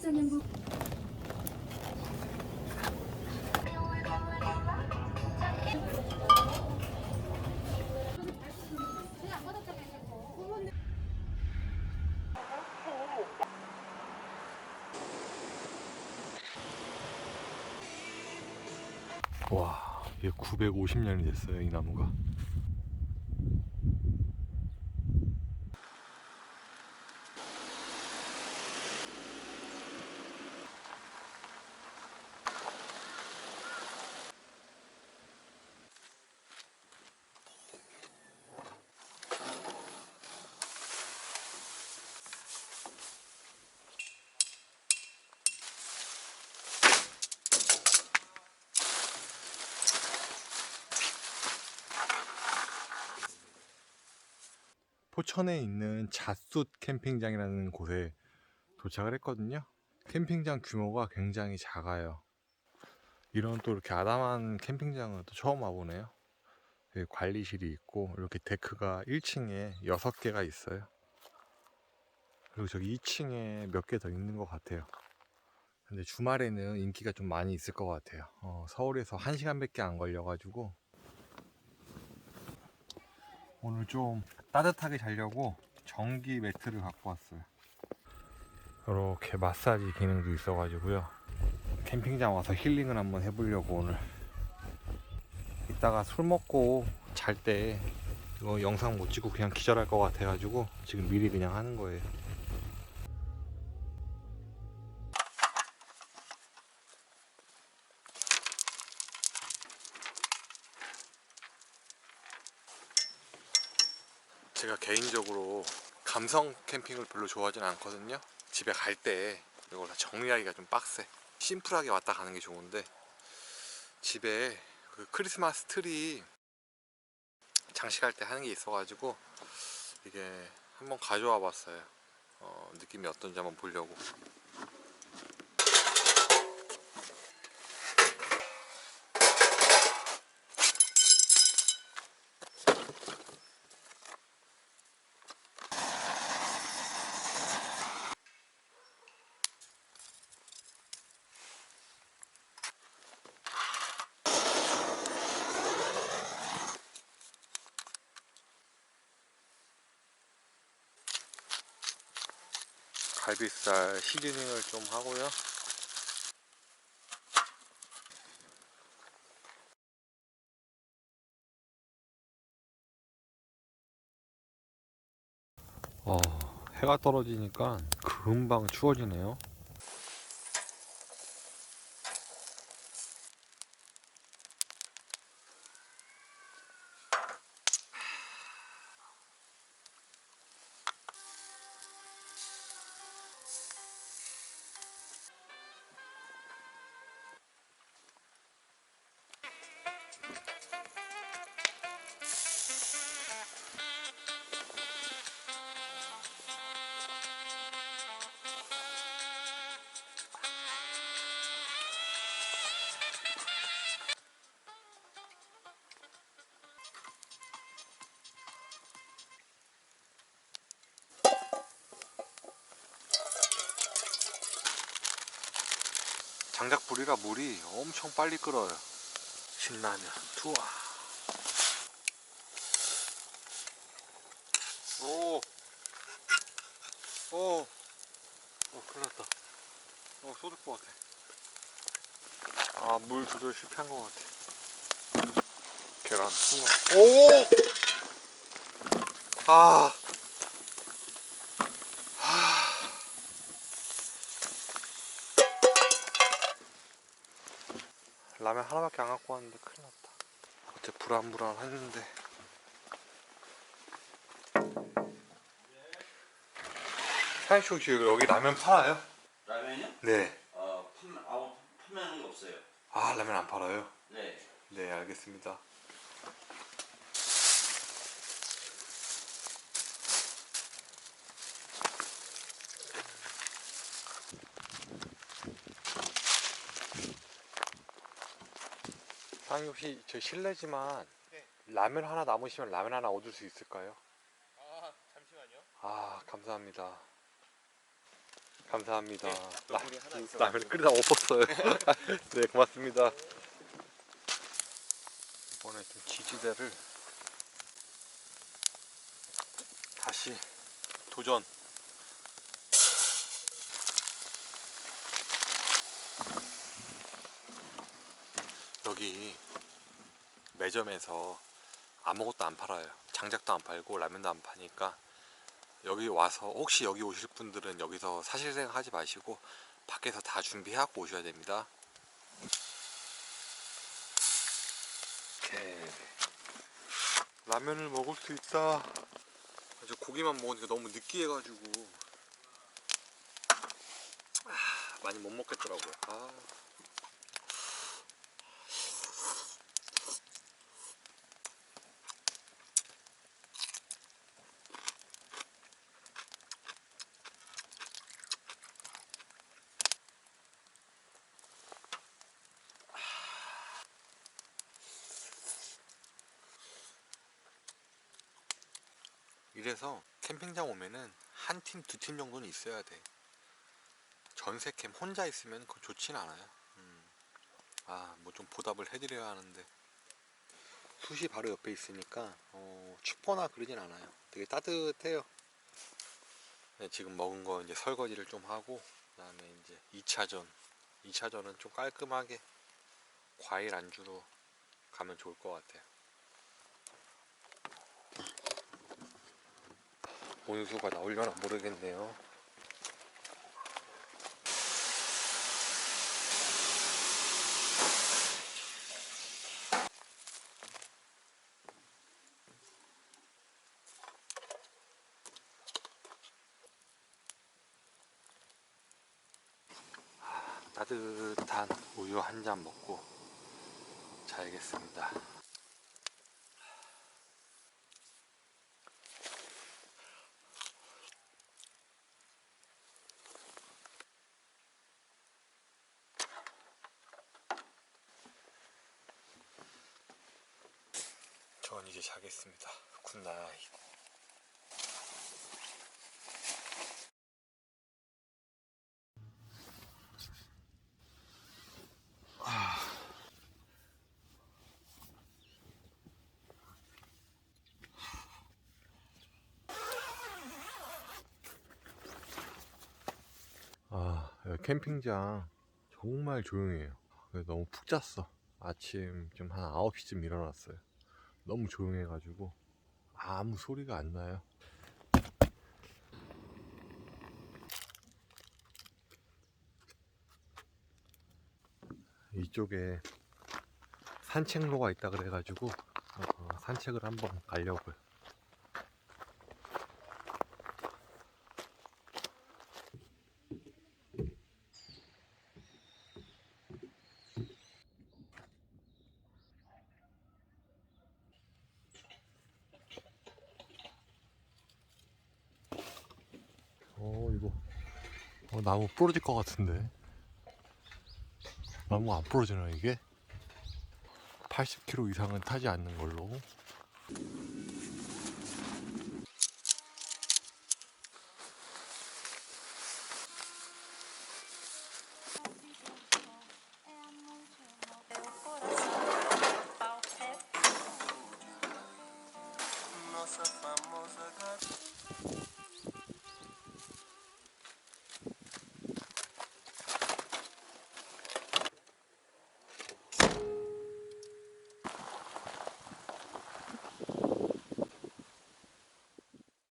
전용부 와, 이게 950년이 됐어요, 이 나무가. 포천에 있는 잣숫 캠핑장이라는 곳에 도착을 했거든요. 캠핑장 규모가 굉장히 작아요. 이런 또 이렇게 아담한 캠핑장은 또 처음 와보네요. 여기 관리실이 있고 이렇게 데크가 1층에 6개가 있어요. 그리고 저기 2층에 몇 개 더 있는 것 같아요. 근데 주말에는 인기가 좀 많이 있을 것 같아요. 어, 서울에서 1시간밖에 안 걸려가지고 오늘 좀 따뜻하게 자려고 전기 매트를 갖고 왔어요. 이렇게 마사지 기능도 있어가지고요. 캠핑장 와서 힐링을 한번 해보려고 오늘. 이따가 술 먹고 잘 때 이거 영상 못 찍고 그냥 기절할 것 같아가지고 지금 미리 그냥 하는 거예요. 개인적으로 감성 캠핑을 별로 좋아하진 않거든요. 집에 갈 때 이걸 다 정리하기가 좀 빡세. 심플하게 왔다 가는 게 좋은데 집에 그 크리스마스 트리 장식할 때 하는 게 있어가지고 이게 한번 가져와 봤어요. 어, 느낌이 어떤지 한번 보려고. 갈비살 시즈닝을 좀 하고요. 어, 해가 떨어지니까 금방 추워지네요. 장작불이라 물이 엄청 빨리 끓어요. 신라면 투하. 오, 오, 어, 큰일 났다. 어, 쏟을 것 같아. 아, 물 조절 실패한 것 같아. 계란. 오! 아. 라면 하나밖에 안 갖고 왔는데 큰일 났다. 어째 불안불안 했는데. 사장님 혹시 여기 라면 팔아요? 라면이요? 네. 어, 판매, 아무 판매하는 게 없어요. 아 라면 안 팔아요? 네. 네 알겠습니다. 사장님 혹시 저 실례지만 네. 라면 하나 남으시면 라면 하나 얻을 수 있을까요? 아 잠시만요. 아 감사합니다. 감사합니다. 라, 하나 있어. 라면 끓이다 엎었어요. 네, 고맙습니다. 이번에 좀 지지대를 다시 도전. 여기 매점에서 아무것도 안 팔아요. 장작도 안 팔고 라면도 안 파니까 여기 와서 혹시 여기 오실 분들은 여기서 사실 생각 하지 마시고 밖에서 다 준비해갖고 오셔야 됩니다. 오케이. 라면을 먹을 수 있다. 이제 고기만 먹으니까 너무 느끼해가지고 아, 많이 못 먹겠더라고요. 아. 이래서 캠핑장 오면은 한 팀, 두 팀 정도는 있어야 돼. 전세캠 혼자 있으면 그거 좋진 않아요. 음. 아, 뭐 좀 보답을 해드려야 하는데. 숯이 바로 옆에 있으니까, 어, 춥거나 그러진 않아요. 되게 따뜻해요. 네, 지금 먹은 거 이제 설거지를 좀 하고, 그 다음에 이제 2차전. 2차전은 좀 깔끔하게 과일 안주로 가면 좋을 것 같아요. 온수가 나오려나 모르겠네요. 아, 따뜻한 우유 한 잔 먹고 자야겠습니다. 전 이제 자겠습니다. 굿나잇. 아, 캠핑장 정말 조용해요. 너무 푹 잤어. 아침 좀 한 9시쯤 일어났어요. 너무 조용해가지고 아무 소리가 안 나요. 이쪽에 산책로가 있다 그래가지고 어, 산책을 한번 가려고요. 어, 나무 부러질 것 같은데 나무가 안 부러지나 이게? 80km 이상은 타지 않는 걸로 Nossa famosa.